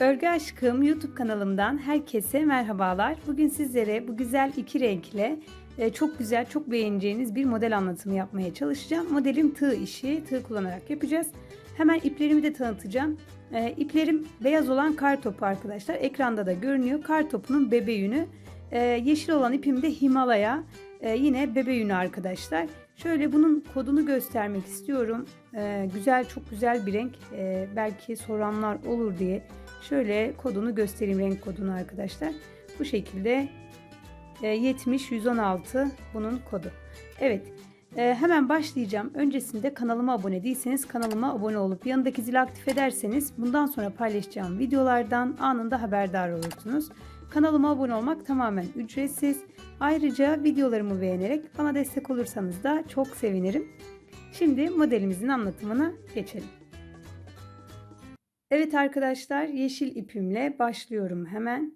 Örgü Aşkım YouTube kanalımdan herkese merhabalar. Bugün sizlere bu güzel iki renkle e, çok güzel, çok beğeneceğiniz bir model anlatımı yapmaya çalışacağım. Modelim tığ işi, tığ kullanarak yapacağız. Hemen iplerimi de tanıtacağım. E, İplerim beyaz olan kar topu arkadaşlar. Ekranda da görünüyor. Kar topunun bebe yünü. E, Yeşil olan ipim de Himalaya. Yine bebe yünü arkadaşlar. Şöyle bunun kodunu göstermek istiyorum. Güzel, çok güzel bir renk. Belki soranlar olur diye Şöyle kodunu göstereyim renk kodunu arkadaşlar. Bu şekilde 70 116 bunun kodu. Evet. e, Hemen başlayacağım. Öncesinde kanalıma abone değilseniz kanalıma abone olup yanındaki zili aktif ederseniz bundan sonra paylaşacağım videolardan anında haberdar olursunuz. Kanalıma abone olmak tamamen ücretsiz. Ayrıca videolarımı beğenerek bana destek olursanız da çok sevinirim. Şimdi modelimizin anlatımına geçelim. Evet arkadaşlar yeşil ipimle başlıyorum hemen.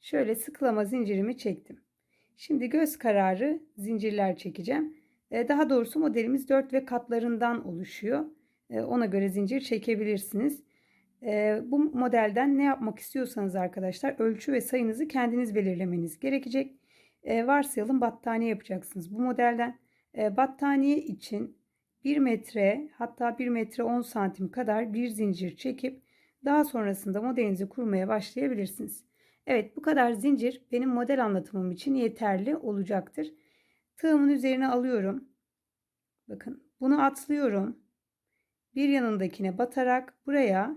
Şöyle sıklama zincirimi çektim. Şimdi göz kararı zincirler çekeceğim. Ee, daha doğrusu modelimiz 4 ve katlarından oluşuyor. Ee, ona göre zincir çekebilirsiniz. Ee, bu modelden ne yapmak istiyorsanız arkadaşlar ölçü ve sayınızı kendiniz belirlemeniz gerekecek. Varsayalım battaniye yapacaksınız bu modelden. Battaniye için 1 metre hatta 1 metre 10 santim kadar bir zincir çekip daha sonrasında modelinizi kurmaya başlayabilirsiniz. Evet bu kadar zincir benim model anlatımım için yeterli olacaktır. Tığımın üzerine alıyorum. Bakın bunu atlıyorum. Bir yanındakine batarak buraya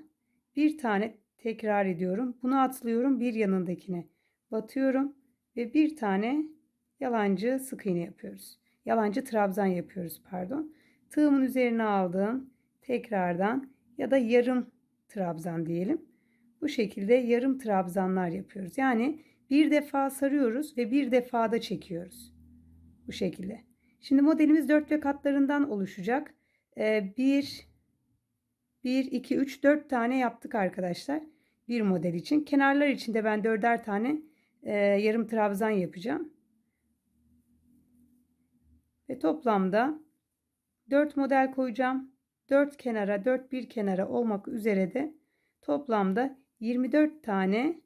bir tane tekrar ediyorum. Bunu atlıyorum bir yanındakine batıyorum ve bir tane yalancı sık iğne yapıyoruz. Yalancı trabzan yapıyoruz pardon. Tığımın üzerine aldım. Tekrardan ya da yarım trabzan diyelim. Bu şekilde yarım trabzanlar yapıyoruz. Yani bir defa sarıyoruz ve bir defada çekiyoruz. Bu şekilde. Şimdi modelimiz dört ve katlarından oluşacak. 1 1 2 3 4 tane yaptık arkadaşlar. Bir model için. Kenarlar için de ben dörder tane e, yarım trabzan yapacağım. Ve toplamda 4 model koyacağım. 4 kenara 4 bir kenara olmak üzere de toplamda 24 tane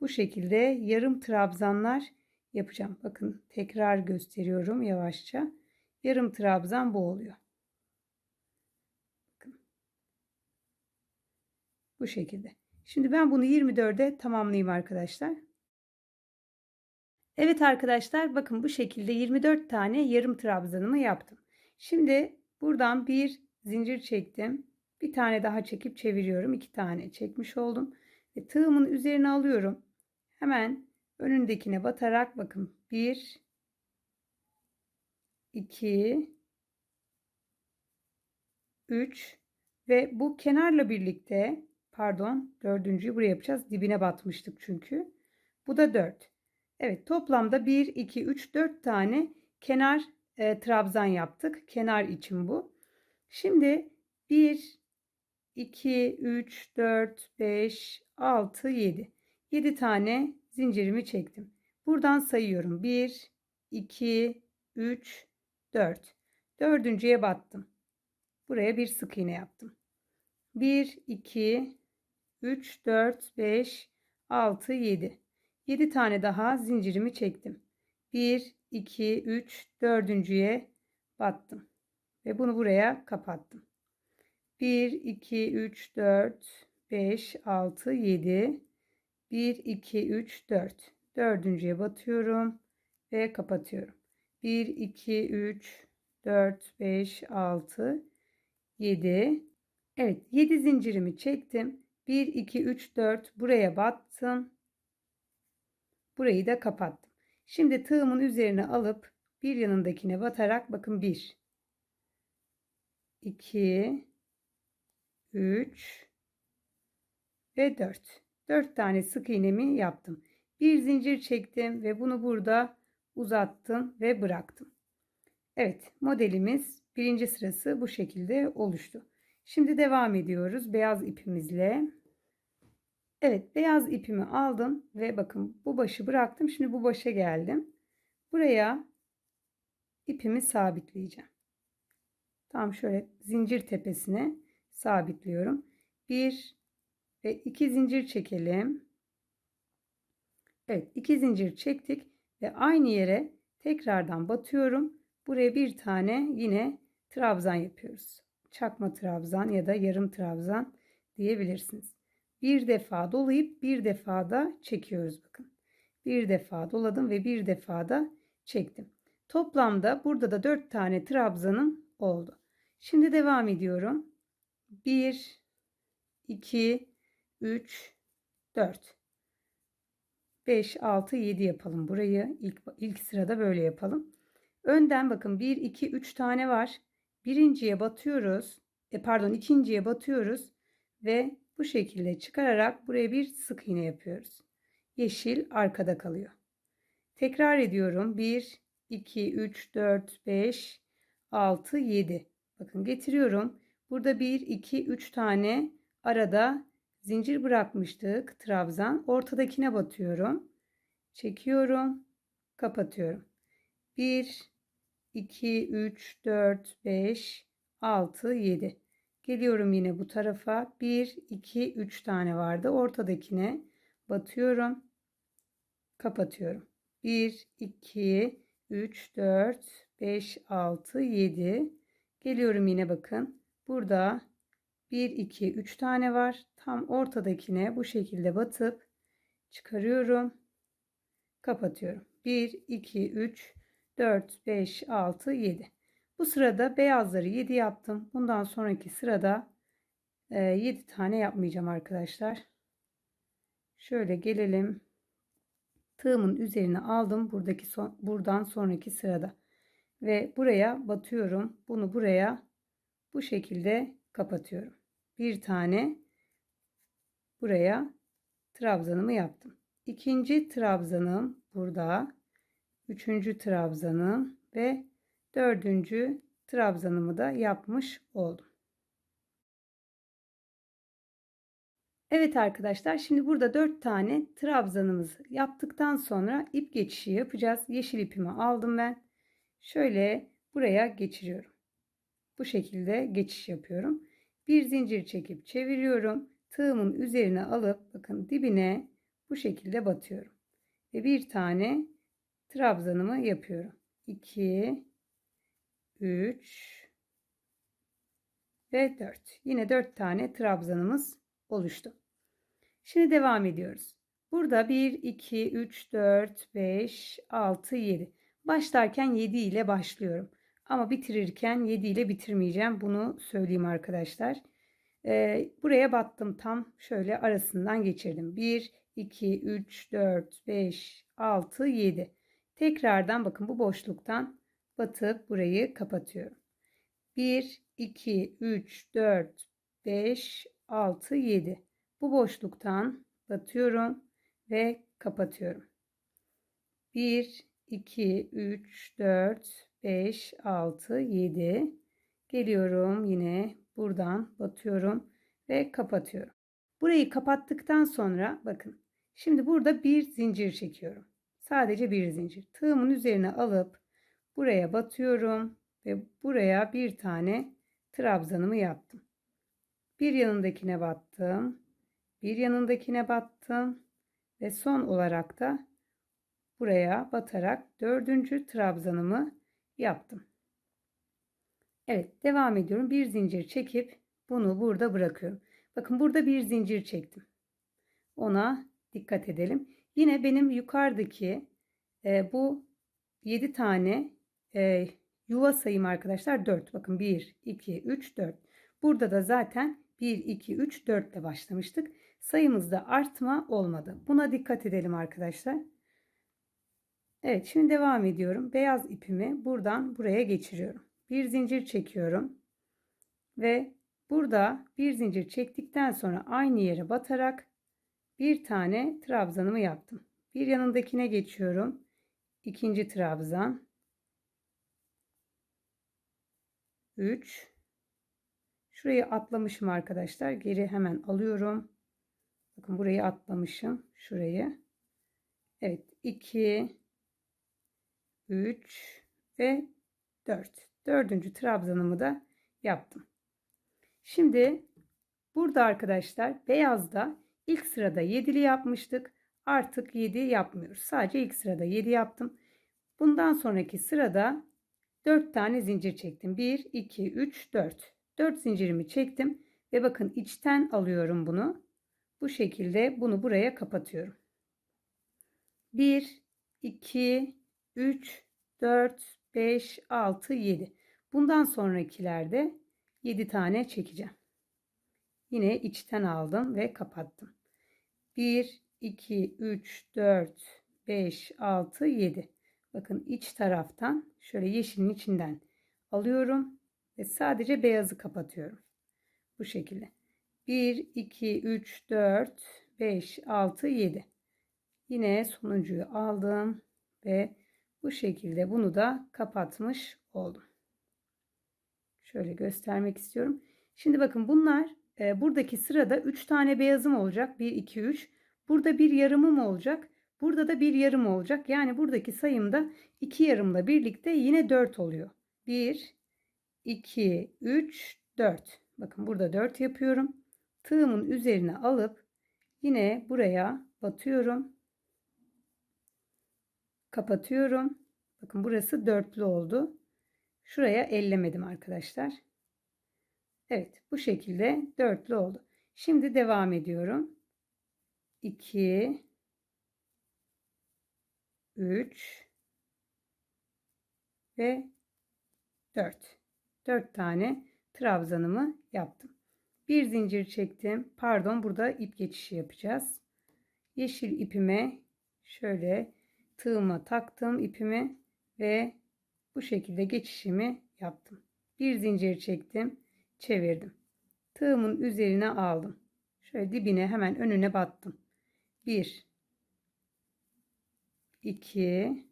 bu şekilde yarım trabzanlar yapacağım. Bakın tekrar gösteriyorum yavaşça. Yarım trabzan bu oluyor. Bakın. Bu şekilde. Şimdi ben bunu 24'e tamamlayayım arkadaşlar. Evet arkadaşlar bakın bu şekilde 24 tane yarım trabzanımı yaptım. Şimdi buradan bir zincir çektim. Bir tane daha çekip çeviriyorum. iki tane çekmiş oldum. Ve tığımın üzerine alıyorum. Hemen önündekine batarak bakın. Bir, iki, üç ve bu kenarla birlikte pardon dördüncüyü buraya yapacağız. Dibine batmıştık çünkü. Bu da dört. Evet toplamda bir, iki, üç, dört tane kenar e, trabzan yaptık. Kenar için bu. Şimdi 1, 2, 3, 4, 5, 6, 7. 7 tane zincirimi çektim. Buradan sayıyorum. 1, 2, 3, 4. Dördüncüye battım. Buraya bir sık iğne yaptım. 1, 2, 3, 4, 5, 6, 7. 7 tane daha zincirimi çektim. 1, 2, 3, dördüncüye battım. Ve bunu buraya kapattım. 1, 2, 3, 4, 5, 6, 7. 1, 2, 3, 4. Dördüncüye batıyorum ve kapatıyorum. 1, 2, 3, 4, 5, 6, 7. Evet 7 zincirimi çektim. 1, 2, 3, 4 buraya battım. Burayı da kapattım. Şimdi tığımın üzerine alıp bir yanındakine batarak bakın 1 2 3 ve 4. 4 tane sık iğnemi yaptım. Bir zincir çektim ve bunu burada uzattım ve bıraktım. Evet modelimiz birinci sırası bu şekilde oluştu. Şimdi devam ediyoruz beyaz ipimizle. Evet beyaz ipimi aldım ve bakın bu başı bıraktım. Şimdi bu başa geldim. Buraya ipimi sabitleyeceğim. Tam şöyle zincir tepesine sabitliyorum. 1 ve 2 zincir çekelim. Evet 2 zincir çektik ve aynı yere tekrardan batıyorum. Buraya bir tane yine trabzan yapıyoruz. Çakma trabzan ya da yarım trabzan diyebilirsiniz. Bir defa dolayıp bir defa da çekiyoruz bakın. Bir defa doladım ve bir defa da çektim. Toplamda burada da 4 tane trabzanım oldu. Şimdi devam ediyorum. 1 2 3 4 5 6 7 yapalım burayı. İlk ilk sırada böyle yapalım. Önden bakın 1 2 3 tane var. Birinciye batıyoruz. E pardon, ikinciye batıyoruz ve bu şekilde çıkararak buraya bir sık iğne yapıyoruz. Yeşil arkada kalıyor. Tekrar ediyorum. 1 2 3 4 5 6 7. Bakın getiriyorum. Burada 1 2 3 tane arada zincir bırakmıştık. Trabzan. Ortadakine batıyorum. Çekiyorum. Kapatıyorum. 1 2 3 4 5 6 7. Geliyorum yine bu tarafa. 1 2 3 tane vardı. Ortadakine batıyorum. Kapatıyorum. 1 2 3 4 5 6 7. Geliyorum yine bakın. Burada 1 2 3 tane var. Tam ortadakine bu şekilde batıp çıkarıyorum. Kapatıyorum. 1 2 3 4 5 6 7. Bu sırada beyazları 7 yaptım. Bundan sonraki sırada 7 e, tane yapmayacağım arkadaşlar. Şöyle gelelim. Tığımın üzerine aldım buradaki son, buradan sonraki sırada. Ve buraya batıyorum. Bunu buraya bu şekilde kapatıyorum. Bir tane buraya trabzanımı yaptım. İkinci trabzanım burada. Üçüncü trabzanım ve dördüncü trabzanımı da yapmış oldum. Evet arkadaşlar şimdi burada 4 tane trabzanımızı yaptıktan sonra ip geçişi yapacağız. Yeşil ipimi aldım ben. Şöyle buraya geçiriyorum. Bu şekilde geçiş yapıyorum. Bir zincir çekip çeviriyorum. Tığımın üzerine alıp bakın dibine bu şekilde batıyorum. Ve bir tane trabzanımı yapıyorum. 2 3 ve 4. Yine 4 tane trabzanımız oluştu. Şimdi devam ediyoruz. Burada 1 2 3 4 5 6 7. Başlarken 7 ile başlıyorum. Ama bitirirken 7 ile bitirmeyeceğim. Bunu söyleyeyim arkadaşlar. Ee, buraya battım tam şöyle arasından geçirdim. 1 2 3 4 5 6 7. Tekrardan bakın bu boşluktan batıp burayı kapatıyorum. 1, 2, 3, 4, 5, 6, 7. Bu boşluktan batıyorum ve kapatıyorum. 1, 2, 3, 4, 5, 6, 7. Geliyorum yine buradan batıyorum ve kapatıyorum. Burayı kapattıktan sonra bakın. Şimdi burada bir zincir çekiyorum. Sadece bir zincir. Tığımın üzerine alıp buraya batıyorum ve buraya bir tane trabzanımı yaptım. Bir yanındakine battım. Bir yanındakine battım ve son olarak da buraya batarak dördüncü trabzanımı yaptım. Evet devam ediyorum. Bir zincir çekip bunu burada bırakıyorum. Bakın burada bir zincir çektim. Ona dikkat edelim. Yine benim yukarıdaki e, bu 7 tane e, yuva sayım arkadaşlar 4. Bakın 1, 2, 3, 4. Burada da zaten 1, 2, 3, 4 ile başlamıştık. Sayımızda artma olmadı. Buna dikkat edelim arkadaşlar. Evet şimdi devam ediyorum. Beyaz ipimi buradan buraya geçiriyorum. Bir zincir çekiyorum. Ve burada bir zincir çektikten sonra aynı yere batarak bir tane trabzanımı yaptım. Bir yanındakine geçiyorum. İkinci trabzan. 3 Şurayı atlamışım arkadaşlar. Geri hemen alıyorum. Bakın burayı atlamışım. Şurayı. Evet. 2 3 ve 4. Dördüncü trabzanımı da yaptım. Şimdi Burada arkadaşlar beyazda ilk sırada 7'li yapmıştık. Artık 7 yapmıyoruz. Sadece ilk sırada 7 yaptım. Bundan sonraki sırada 4 tane zincir çektim. 1, 2, 3, 4. 4 zincirimi çektim. Ve bakın içten alıyorum bunu. Bu şekilde bunu buraya kapatıyorum. 1, 2, 3, 4, 5, 6, 7. Bundan sonrakilerde 7 tane çekeceğim. Yine içten aldım ve kapattım. 1, 2, 3, 4, 5, 6, 7. Bakın iç taraftan şöyle yeşilin içinden alıyorum ve sadece beyazı kapatıyorum. Bu şekilde. 1, 2, 3, 4, 5, 6, 7. Yine sonuncuyu aldım ve bu şekilde bunu da kapatmış oldum. Şöyle göstermek istiyorum. Şimdi bakın bunlar e, buradaki sırada 3 tane beyazım olacak. 1, 2, 3. Burada bir yarımım olacak. Burada da bir yarım olacak. Yani buradaki sayımda iki yarımla birlikte yine 4 oluyor. 1, 2, 3, 4. Bakın burada 4 yapıyorum. Tığımın üzerine alıp yine buraya batıyorum. Kapatıyorum. Bakın burası dörtlü oldu. Şuraya ellemedim arkadaşlar. Evet bu şekilde dörtlü oldu. Şimdi devam ediyorum. 2 3 ve 4. 4 tane trabzanımı yaptım. Bir zincir çektim. Pardon burada ip geçişi yapacağız. Yeşil ipime şöyle tığıma taktım ipimi ve bu şekilde geçişimi yaptım. Bir zincir çektim, çevirdim. Tığımın üzerine aldım. Şöyle dibine hemen önüne battım. 1 2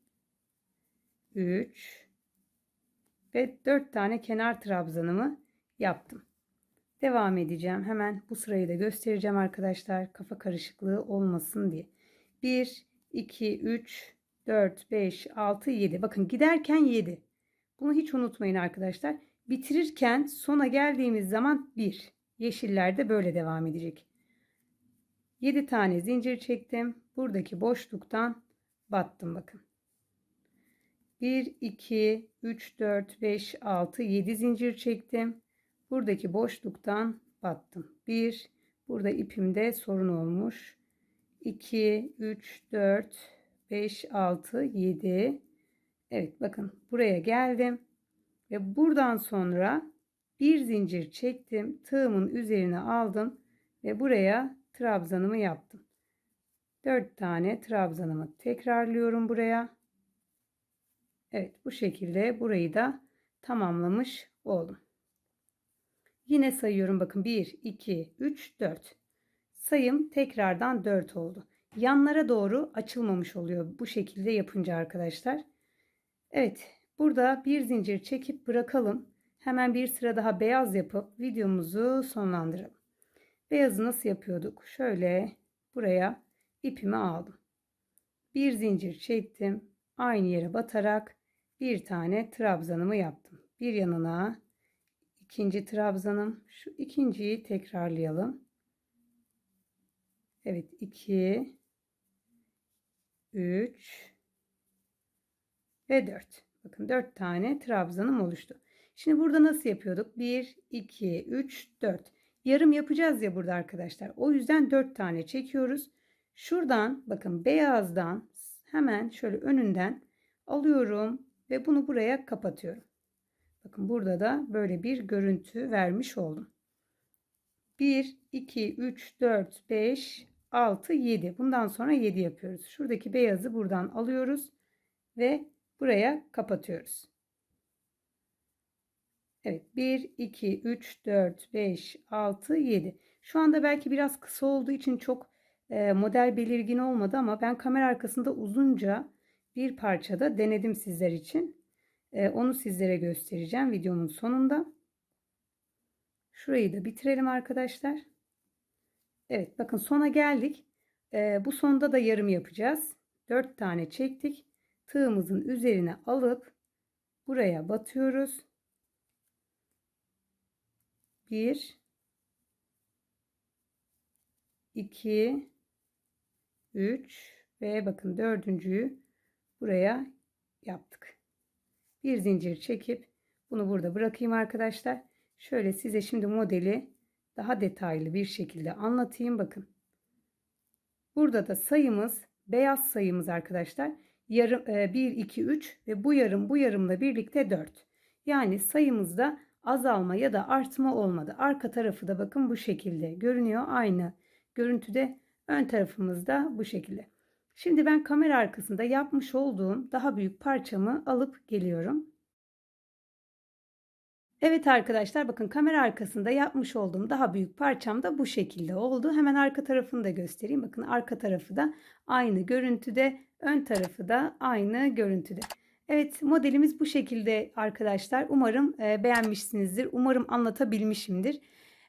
3 ve 4 tane kenar trabzanımı yaptım. Devam edeceğim. Hemen bu sırayı da göstereceğim arkadaşlar. Kafa karışıklığı olmasın diye. 1 2 3 4 5 6 7. Bakın giderken 7. Bunu hiç unutmayın arkadaşlar. Bitirirken sona geldiğimiz zaman 1. Yeşillerde böyle devam edecek. 7 tane zincir çektim. Buradaki boşluktan battım bakın. 1 2 3 4 5 6 7 zincir çektim. Buradaki boşluktan battım. 1 burada ipimde sorun olmuş. 2 3 4 5 6 7 Evet bakın buraya geldim ve buradan sonra bir zincir çektim. Tığımın üzerine aldım ve buraya trabzanımı yaptım. 4 tane trabzanımı tekrarlıyorum buraya. Evet bu şekilde burayı da tamamlamış oldum. Yine sayıyorum bakın 1 2 3 4. Sayım tekrardan 4 oldu. Yanlara doğru açılmamış oluyor bu şekilde yapınca arkadaşlar. Evet burada bir zincir çekip bırakalım. Hemen bir sıra daha beyaz yapıp videomuzu sonlandıralım. Beyazı nasıl yapıyorduk? Şöyle buraya ipimi aldım. Bir zincir çektim. Aynı yere batarak bir tane trabzanımı yaptım. Bir yanına ikinci trabzanım. Şu ikinciyi tekrarlayalım. Evet 2 3 ve 4. Bakın 4 tane trabzanım oluştu. Şimdi burada nasıl yapıyorduk? 1 2 3 4. Yarım yapacağız ya burada arkadaşlar. O yüzden 4 tane çekiyoruz. Şuradan bakın beyazdan hemen şöyle önünden alıyorum ve bunu buraya kapatıyorum. Bakın burada da böyle bir görüntü vermiş oldum. 1, 2, 3, 4, 5, 6, 7. Bundan sonra 7 yapıyoruz. Şuradaki beyazı buradan alıyoruz ve buraya kapatıyoruz. Evet 1, 2, 3, 4, 5, 6, 7. Şu anda belki biraz kısa olduğu için çok model belirgin olmadı ama ben kamera arkasında uzunca bir parçada denedim sizler için. E, onu sizlere göstereceğim videomun sonunda. Şurayı da bitirelim arkadaşlar. Evet bakın sona geldik. E, bu sonda da yarım yapacağız. 4 tane çektik. Tığımızın üzerine alıp buraya batıyoruz. 1 2 3 ve bakın dördüncüyü buraya yaptık. Bir zincir çekip bunu burada bırakayım arkadaşlar. Şöyle size şimdi modeli daha detaylı bir şekilde anlatayım. Bakın. Burada da sayımız beyaz sayımız arkadaşlar. Yarım, 1, 2, 3 ve bu yarım bu yarımla birlikte 4. Yani sayımızda azalma ya da artma olmadı. Arka tarafı da bakın bu şekilde görünüyor. Aynı görüntüde ön tarafımızda bu şekilde. Şimdi ben kamera arkasında yapmış olduğum daha büyük parçamı alıp geliyorum. Evet arkadaşlar bakın kamera arkasında yapmış olduğum daha büyük parçam da bu şekilde oldu. Hemen arka tarafını da göstereyim. Bakın arka tarafı da aynı görüntüde, ön tarafı da aynı görüntüde. Evet modelimiz bu şekilde arkadaşlar. Umarım e, beğenmişsinizdir. Umarım anlatabilmişimdir.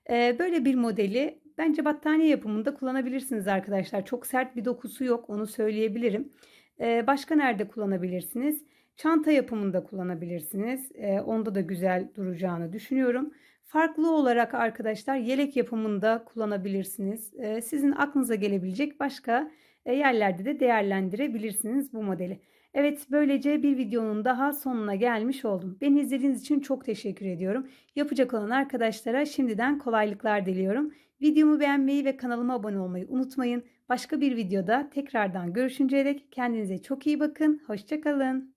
E, böyle bir modeli bence battaniye yapımında kullanabilirsiniz arkadaşlar. Çok sert bir dokusu yok onu söyleyebilirim. E, başka nerede kullanabilirsiniz? Çanta yapımında kullanabilirsiniz. E, onda da güzel duracağını düşünüyorum. Farklı olarak arkadaşlar yelek yapımında kullanabilirsiniz. E, sizin aklınıza gelebilecek başka e, yerlerde de değerlendirebilirsiniz bu modeli. Evet böylece bir videonun daha sonuna gelmiş oldum. Beni izlediğiniz için çok teşekkür ediyorum. Yapacak olan arkadaşlara şimdiden kolaylıklar diliyorum. Videomu beğenmeyi ve kanalıma abone olmayı unutmayın. Başka bir videoda tekrardan görüşünceye dek kendinize çok iyi bakın. Hoşçakalın.